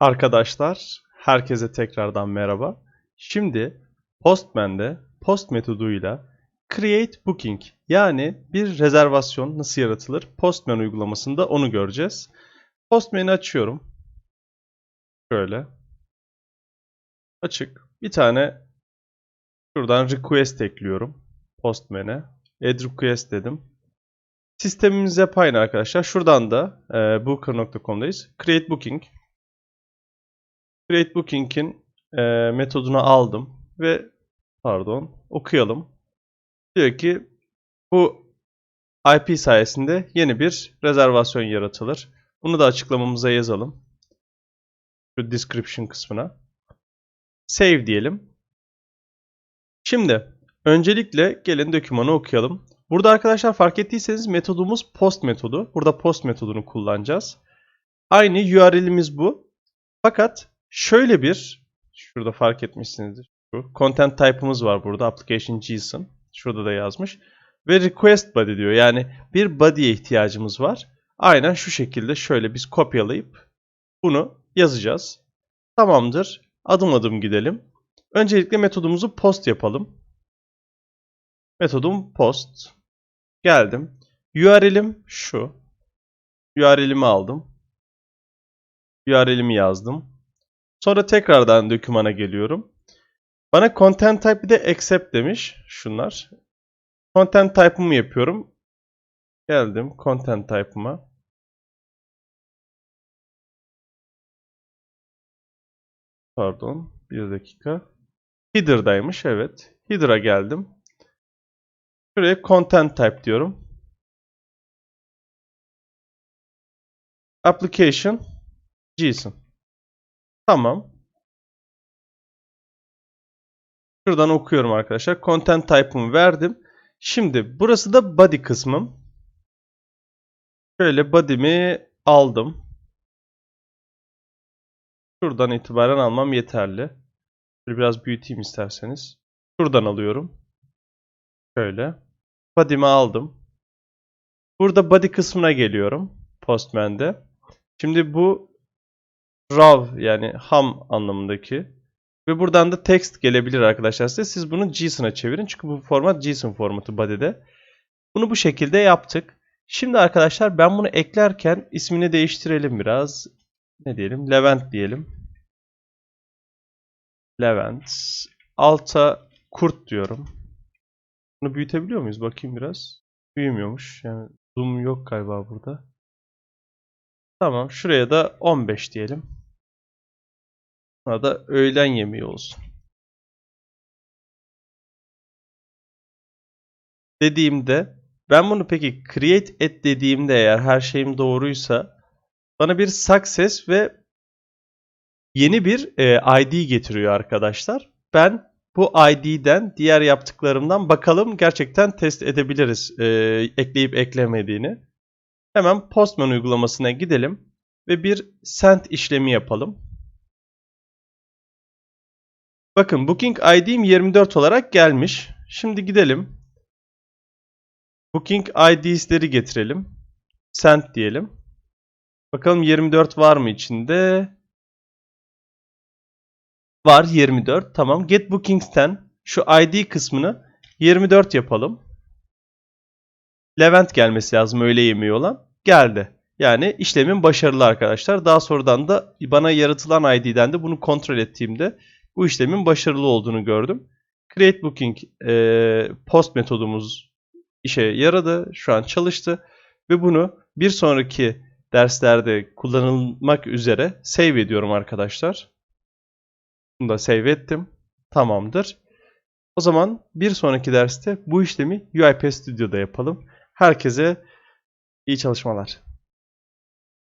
Arkadaşlar, herkese tekrardan merhaba. Şimdi Postman'de post metoduyla create booking yani bir rezervasyon nasıl yaratılır? Postman uygulamasında onu göreceğiz. Postman'i açıyorum. Şöyle. Açık. Bir tane şuradan request ekliyorum. Postman'e. Add request dedim. Sistemimiz hep aynı arkadaşlar. Şuradan da e, booker.com'dayız. Create booking. Create Booking'in e, metodunu aldım ve pardon okuyalım. Diyor ki bu IP sayesinde yeni bir rezervasyon yaratılır. Bunu da açıklamamıza yazalım. Şu description kısmına. Save diyelim. Şimdi öncelikle gelin dokümanı okuyalım. Burada arkadaşlar fark ettiyseniz metodumuz post metodu. Burada post metodunu kullanacağız. Aynı URL'imiz bu. Fakat şöyle bir şurada fark etmişsinizdir. Şu content type'ımız var burada application JSON. Şurada da yazmış. Ve request body diyor. Yani bir body'ye ihtiyacımız var. Aynen şu şekilde şöyle biz kopyalayıp bunu yazacağız. Tamamdır. Adım adım gidelim. Öncelikle metodumuzu post yapalım. Metodum post. Geldim. URL'im şu. URL'imi aldım. URL'imi yazdım. Sonra tekrardan dokümana geliyorum. Bana content type bir de accept demiş. Şunlar. Content type'ımı yapıyorum. Geldim content type'ıma. Pardon. Bir dakika. Header'daymış. Evet. Header'a geldim. Şuraya content type diyorum. Application JSON. Tamam. Şuradan okuyorum arkadaşlar. Content type'ımı verdim. Şimdi burası da body kısmım. Şöyle body'mi aldım. Şuradan itibaren almam yeterli. Şöyle biraz büyüteyim isterseniz. Şuradan alıyorum. Şöyle. Body'mi aldım. Burada body kısmına geliyorum. Postman'de. Şimdi bu raw yani ham anlamındaki ve buradan da text gelebilir arkadaşlar size. Siz bunu JSON'a çevirin. Çünkü bu format JSON formatı body'de. Bunu bu şekilde yaptık. Şimdi arkadaşlar ben bunu eklerken ismini değiştirelim biraz. Ne diyelim? Levent diyelim. Levent. Alta kurt diyorum. Bunu büyütebiliyor muyuz? Bakayım biraz. Büyümüyormuş. Yani zoom yok galiba burada. Tamam. Şuraya da 15 diyelim. Buna da öğlen yemeği olsun. Dediğimde ben bunu peki create et dediğimde eğer her şeyim doğruysa bana bir success ve yeni bir e, ID getiriyor arkadaşlar. Ben bu ID'den diğer yaptıklarımdan bakalım gerçekten test edebiliriz e, ekleyip eklemediğini. Hemen Postman uygulamasına gidelim ve bir send işlemi yapalım. Bakın Booking ID'm 24 olarak gelmiş. Şimdi gidelim. Booking ID'sleri getirelim. Send diyelim. Bakalım 24 var mı içinde? Var 24. Tamam. Get Bookings'ten şu ID kısmını 24 yapalım. Levent gelmesi lazım öyle yemeği olan. Geldi. Yani işlemin başarılı arkadaşlar. Daha sonradan da bana yaratılan ID'den de bunu kontrol ettiğimde bu işlemin başarılı olduğunu gördüm. Create Booking e, post metodumuz işe yaradı. Şu an çalıştı. Ve bunu bir sonraki derslerde kullanılmak üzere save ediyorum arkadaşlar. Bunu da save ettim. Tamamdır. O zaman bir sonraki derste bu işlemi UiPath Studio'da yapalım. Herkese iyi çalışmalar.